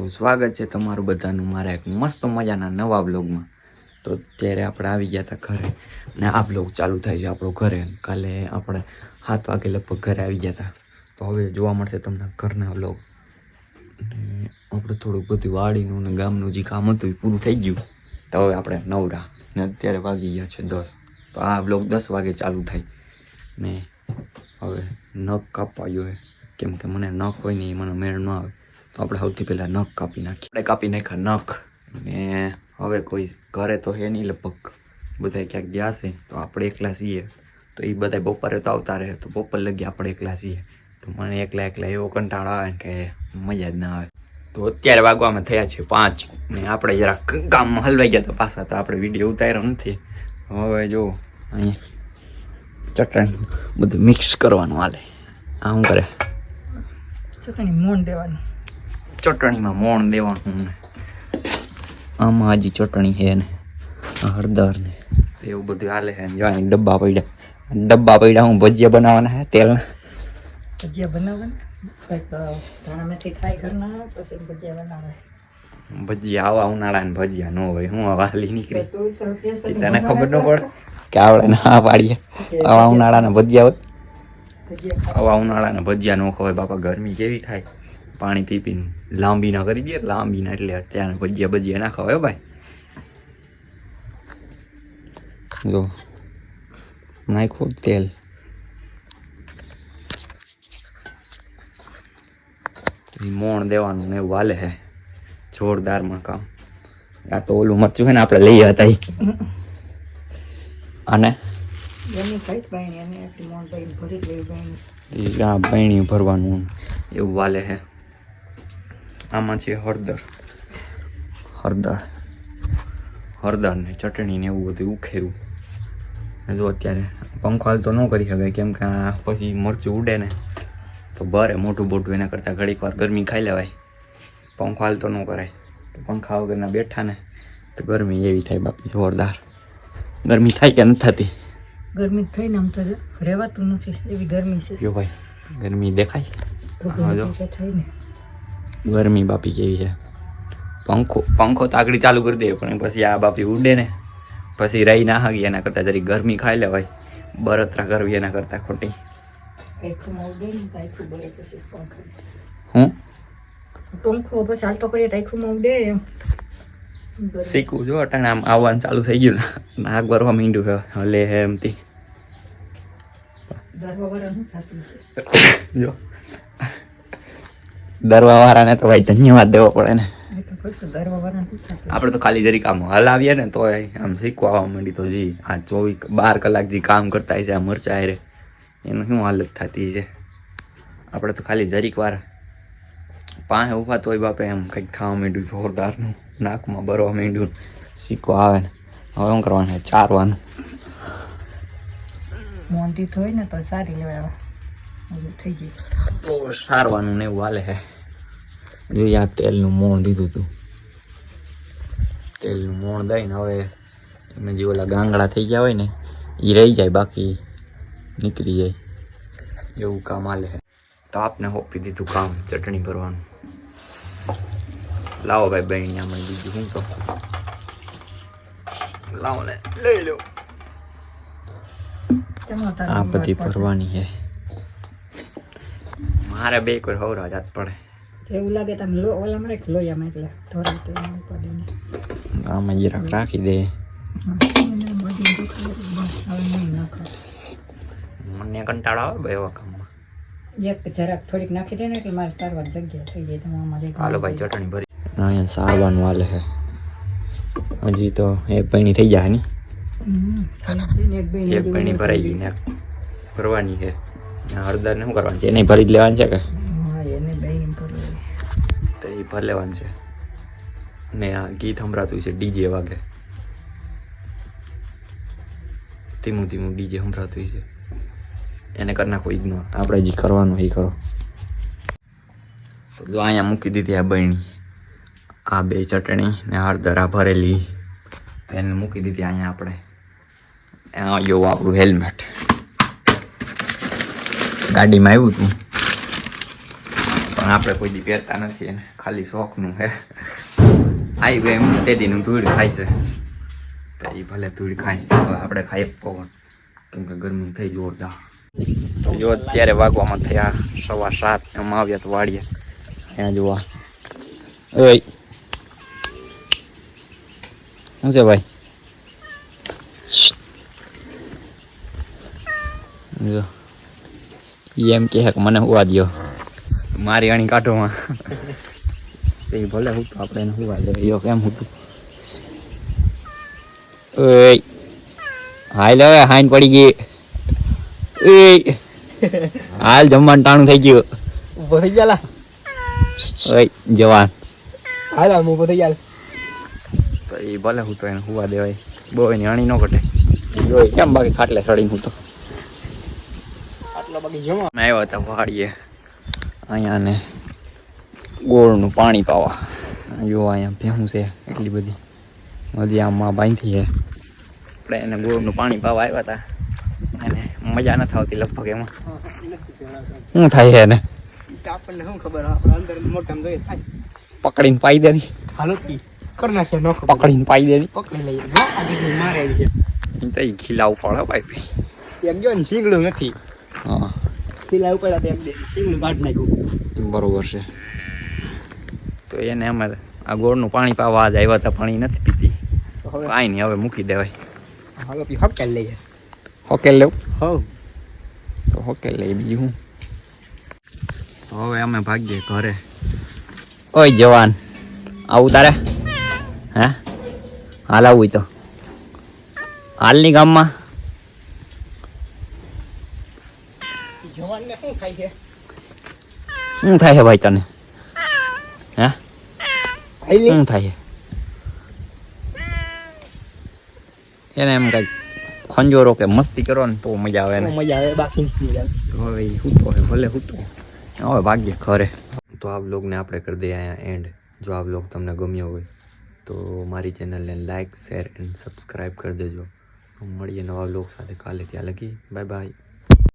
તો સ્વાગત છે તમારું બધાનું. મારા એક મસ્ત મજાના નવા બ્લોગમાં તો અત્યારે આપણે આવી ગયા હતા ઘરે ને આ બ્લોગ ચાલુ થાય છે આપણો ઘરે. કાલે આપણે સાત વાગે લગભગ ઘરે આવી ગયા હતા. તો હવે જોવા મળશે તમને ઘરના બ્લોગ આપણે થોડુંક બધું વાડીનું ને ગામનું જે કામ હતું એ પૂરું થઈ ગયું. તો હવે આપણે નવરા. ને અત્યારે વાગી ગયા છે દસ. તો આ બ્લોગ દસ વાગે ચાલુ થાય. ને હવે નખ કાપવા જોઈએ કેમ કે મને નખ હોય ને એ મને મેળ ન આવે. તો આપણે સૌથી પહેલાં નખ કાપી નાખીએ. આપણે કાપી નાખ્યા નખ. ને હવે કોઈ ઘરે તો હે નહીં લગભગ. બધા ક્યાંક ગયા છે, તો આપણે એકલા છીએ. તો એ બધા બપોરે તો આવતા રહે, તો બપોર લગી આપણે એકલા છીએ. તો મને એકલા એકલા એવો કંટાળો આવે કે મજા જ ના આવે. તો અત્યારે વાગવામાં થયા છે પાંચ. ને આપણે જરાક ગામમાં હલવાઈ ગયા તો પાછા તો આપણે વીડિયો ઉતાર્યો નથી. હવે જો અહીંયા ચટણી બધું મિક્સ કરવાનું હાલે. આ શું કરે? ચટણી મોણ દેવાનું. ચટણીમાં મોણ દેવાનું ને આમાં હજી ચટણી છે ને હળદર ને તો એવું બધું હાલે છે. જો ડબ્બા પડ્યા ડબ્બા પડ્યા હું ભજીયા બનાવવાના છે તેલના. ભજીયા બનાવવાના? ભજીયા આવા ઉનાળા ઉનાળાના ભજીયા ન હોય હું વાલી નીકળી. તને ખબર ન પડે કે આવડે ના પાડીએ. આવા ઉનાળાના ભજીયા હોય. આવા ઉનાળા ને ઉનાળાના ભજીયા નો ખવાય. બાપા ગરમી કેવી થાય? પાણી પી પીને લાંબી ના કરી દે લાંબી ના એટલે અત્યારે ભજીયા ભજીયા ના ખવાય ભાઈ. જો નાખ્યું તેલ. મોણ દેવાનું ને એવું હાલે હે. જોરદારમાં કામ. આ તો ઓલું મરચું છે ને આપણે લઈ હતા. અને ભરવાનું એવું વાલે હે. આમાં છે હળદર. હળદર. હળદર ને ચટણી ને એવું બધું ઉખેરું જો અત્યારે પંખો હાલ તો ન કરી શકાય કેમ કે પછી મરચું ઉડે ને તો બરે મોટું મોટું એના કરતાં ઘડીક વાર ગરમી ખાઈ લેવાય. પંખો હાલ તો ન કરાય. તો પંખા વગરના બેઠા ને તો ગરમી એવી થાય બાપી જોરદાર. ગરમી થાય કે નથી થતી? ગરમી થઈને આમ તો રહેવાતું નથી એવી ગરમી છે. જો ભાઈ ગરમી દેખાય. તો જો. થાય ને. ગરમી બાપી કેવી છે? પંખો પંખો તો આગળ ચાલુ કરી દે પણ પછી આ બાપી ઉડે ને. પછી રહી ના હાગી એના કરતાં જરી ગરમી ખાઈ લેવાય. બરતરા કરવી એના કરતાં ખોટી. હું? પંખો પછી હાલતો કરીએ તો ઉડે શીખવું જો અટાણે આમ આવવાનું ચાલુ થઈ ગયું. નાક ભરવા માંડ્યું હલે હે એમથી જો. દરવા વાળાને તો ભાઈ ધન્યવાદ દેવો પડે ને. આપણે તો ખાલી જરીક આમ હલાવીએ ને તો આમ શીખવા માંડી તો જી આ ચોવીસ બાર કલાક જે કામ કરતા છે આ મરચા રે એનું શું હાલત થતી છે? આપણે તો ખાલી જરીક વાર પાસે ઊભા તોય બાપે એમ કંઈક ખાવા માંડ્યું જોરદારનું નાકમાં બરવા માંડ્યું શીખો આવે ને. હવે શું કરવાનું ચારવાનું. મોંધી થોય ને તો સારી લેવા થઈ ગયું. તો સારવાનું ને એવું હાલે હે. જોઈએ આ તેલનું મોણ દીધું હતું તેલનું મોણ દઈને હવે એમને જે ઓલા ગાંગડા થઈ ગયા હોય ને એ રહી જાય બાકી નીકળી જાય. એવું કામ હાલે હે. તો આપને હોપી દીધું કામ ચટણી ભરવાનું. લાવો ભાઈ બહેણી આમાં બીજું શું તો લાવો ને લઈ લો આ બધી ભરવાની છે મારે બે કોઈ હવરા જાત પડે. એવું લાગે તમે લો ઓલા મળે લોયામાં એટલે ધોરણ તો. આમાં જરાક રાખી દે. મને કંટાળો આવે ભાઈ એવા કામમાં. એક જરાક થોડીક નાખી દે ને એટલે મારે સારવાર જગ્યા થઈ જાય તમે આમાં હાલો ભાઈ ચટણી ભરી. અહીંયા સારવાનું હાલે છે. હજી તો એ પૈણી થઈ જાય ની? બે એક પૈણી ભરાઈ ગઈ. ને. ભરવાની છે. ને હળદર ને શું કરવાનું છે? એને ભરી જ લેવાનું છે કે. તો એ ભર લેવાનું છે. ને આ ગીત સંભળાતું છે ડીજે વાગે. ધીમું ધીમું ડીજે સંભળાતું છે. એને કરી નાખો ઇગ્નોર આપણે જે કરવાનું એ કરો. જો અહીંયા મૂકી દીધી આ બહેણી આ બે ચટણી ને હળદર આ ભરેલી. તો એને મૂકી દીધી અહીંયા આપણે. આ જો આપણું હેલ્મેટ ગાડીમાં આવ્યું હતું પણ આપણે કોઈ દી પહેરતા નથી એને. ખાલી શોખનું હે આવી ગઈ એમ. તે દીનું ધૂળ ખાય છે. તો એ ભલે ધૂળ ખાય. આપણે ખાઈ પવન. કેમ કે ગરમી થઈ જોરદાર. જો અત્યારે વાગવામાં થયા સવા સાત. એમ આવ્યા તો વાળીએ. ત્યાં જોવા ઓય શું છે ભાઈ? જો. એમ કહે કે મને હોવા દ્યો. મારી અણી કાઢોમાં એ ભલે હું તો આપણે એને હોવા દે. યો કેમ હું ઓય. હાલ હવે હાઈન પડી ગઈ. ઓય. હાલ જમવાનું ટાણું થઈ ગયું. ઊભો થઈ જાલા. ઓય જવાન. હાલ આમ ઊભો થઈ જાલ. તો એ ભલે હું તો એને હોવા દેવાય. બહુ એની અણી ન કટે જોઈ. કેમ બાકી ખાટલે સડીને હું તો? આટલો બાકી જમા. અમે આવ્યા હતા વાડીએ. અહીંયા ને ગોળનું પાણી પાવા. જો અહીંયા ભેહું છે એટલી બધી. નદી આમાં બાંધી છે. આપણે એને ગોળનું પાણી પાવા આવ્યા હતા. અને મજા નથી આવતી લગભગ એમાં. શું થાય છે એને? આપણને શું ખબર? આપણે અંદર મોટામાં જોઈએ થાય. પકડીને પાઈ દેની હાલતી કર નો પકડીને પાઈ દેની પકડી લઈએ. દીકરી મારે આવી છે. તો ખીલાવું પડે ભાઈ. એમ જો ને શીંગડું નથી. હા. પેલા ઉપર આ એક કાઢી નાખ્યું. બરોબર છે. તો એને અમે આ ગોળનું પાણી પાવા આજ આવ્યા હતા પાણી નથી પીતી. કાંઈ નહીં હવે મૂકી દેવાય. હવે પી હોકેલ લઈએ. હોકેલ લેવું? હોવ. તો હોકેલ લઈ બીજું શું? હવે અમે ભાગીએ ઘરે. ઓય જવાન. આવું તારે? હે? હાલ આવું તો. હાલની ગામમાં જવાનને શું થાય છે. શું થાય છે ભાઈ તને? હે? શું થાય છે? એને એમ કઈ ખંજોરો કે મસ્તી કરો ને તો મજા આવે ને મજા આવે બાકી હવે હૂતો હે ભલે હૂતો હવે ભાગ્ય ખરે. તો આ બ્લોગને આપણે કરી દઈએ અહીંયા એન્ડ જો આ બ્લોગ તમને ગમ્યો હોય તો મારી ચેનલને લાઇક શેર એન્ડ સબસ્ક્રાઈબ કરી દેજો. મળીએ નવા બ્લોગ સાથે કાલે ત્યાં લગી. Bye bye